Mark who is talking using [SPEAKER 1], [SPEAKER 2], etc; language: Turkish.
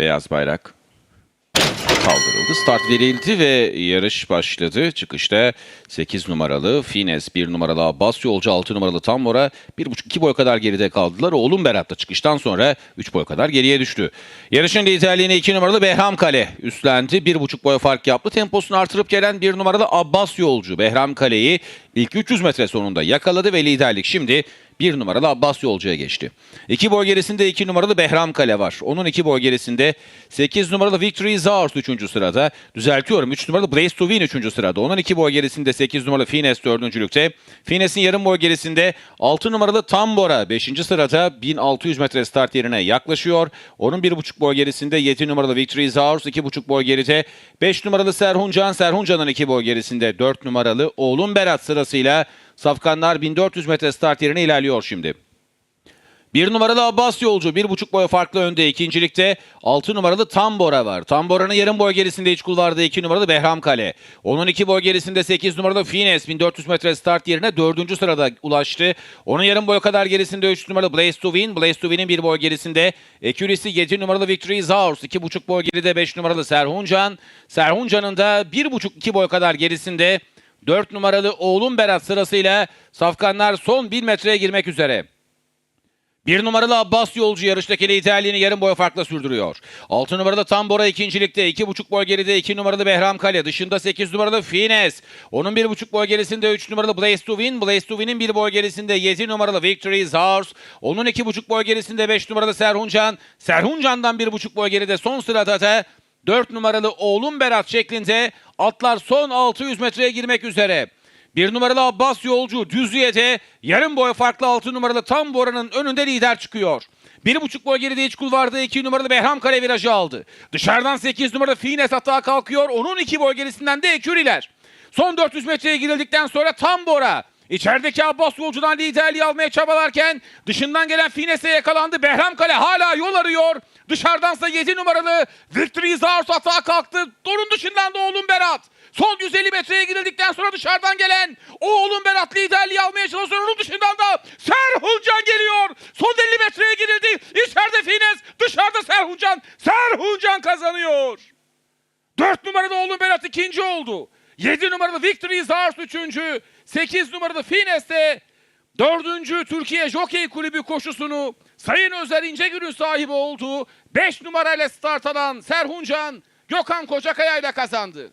[SPEAKER 1] Beyaz bayrak kaldırıldı. Start verildi ve yarış başladı. Çıkışta 8 numaralı Fines, 1 numaralı Abbas Yolcu, 6 numaralı Tambora 1,5-2 boy kadar geride kaldılar. Oğlum Berat da çıkıştan sonra 3 boy kadar geriye düştü. Yarışın liderliğini 2 numaralı Behram Kale üstlendi. 1,5 boy fark yaptı. Temposunu artırıp gelen 1 numaralı Abbas Yolcu Behram Kale'yi ilk 300 metre sonunda yakaladı ve liderlik şimdi bir numaralı Abbas Yolcu'ya geçti. İki boy gerisinde iki numaralı Behram Kale var. Onun iki boy gerisinde 8 numaralı Victory Zars 3. sırada. Düzeltiyorum 3 numaralı Blaze to Win 3. sırada. Onun iki boy gerisinde 8 numaralı Fines 4. lükte. Fines'in yarım boy gerisinde 6 numaralı Tambora 5. sırada 1600 metre start yerine yaklaşıyor. Onun 1,5 boy gerisinde 7 numaralı Victory Zars 2,5 boy geride. 5 numaralı Serhuncan, Serhuncan'ın 2 boy gerisinde 4 numaralı Oğlum Berat sırasıyla Safkanlar 1400 metre start yerine ilerliyor şimdi. Bir numaralı Abbas Yolcu bir buçuk boy farklı önde ikincilikte. Altı numaralı Tambora var. Tambora'nın yarım boy gerisinde iç kulvarda iki numaralı Behram Kale. Onun iki boy gerisinde 8 numaralı Fines 1400 metre start yerine dördüncü sırada ulaştı. Onun yarım boy kadar gerisinde 3 numaralı Blaze to Win. Blaze to Win'in bir boy gerisinde. Ekürisi 7 numaralı Victory Zaurs. iki buçuk boy geride 5 numaralı Serhuncan. Serhuncan'ın da bir buçuk iki boy kadar gerisinde 4 numaralı Oğlum Berat sırasıyla Safkanlar son 1000 metreye girmek üzere. Bir numaralı Abbas Yolcu yarıştaki liderliğini yarım boy farkla sürdürüyor. 6 numaralı Tambora ikincilikte. 2,5 boy geride 2 numaralı Behram Kale. Dışında 8 numaralı Fines. Onun 1,5 boy gerisinde 3 numaralı Blaze to Win. Blaze to Win'in 1 boy gerisinde 7 numaralı Victory Zars. Onun 2,5 boy gerisinde 5 numaralı Serhuncan. Serhuncan'dan 1,5 boy geride son sırada da 4 numaralı Oğlum Berat şeklinde atlar son 600 metreye girmek üzere. Bir numaralı Abbas Yolcu Düzlüye'de yarım boy farklı 6 numaralı Tam Bora'nın önünde lider çıkıyor. Bir buçuk boy geride iç kulvarda 2 numaralı Behram Kale virajı aldı. Dışarıdan 8 numaralı Fines atağa kalkıyor. Onun 2 boy gerisinden de Eküriler. Son 400 metreye girildikten sonra Tam Bora. İçerideki Abbas Yolcu'dan liderliği almaya çabalarken dışından gelen Fines'e yakalandı. Behram Kale hala yol arıyor. Dışarıdansa 7 numaralı Victory Zars atağa kalktı. Onun dışından da oğlum Berat. Son 150 metreye girildikten sonra dışarıdan gelen oğlum Berat liderliği almaya çalışıyor. Onun dışından da Serhuncan geliyor. Son 50 metreye girildi. İçeride Fines, dışarıda Serhuncan. Serhuncan kazanıyor. 4 numaralı oğlum Berat ikinci oldu. 7 numaralı Victory Zars üçüncü. 8 numaralı Fines de dördüncü Türkiye Jockey Kulübü koşusunu Sayın Özer İncegül'ün sahibi olduğu 5 numarayla start alan Serhuncan Gökhan Kocakaya ile kazandı.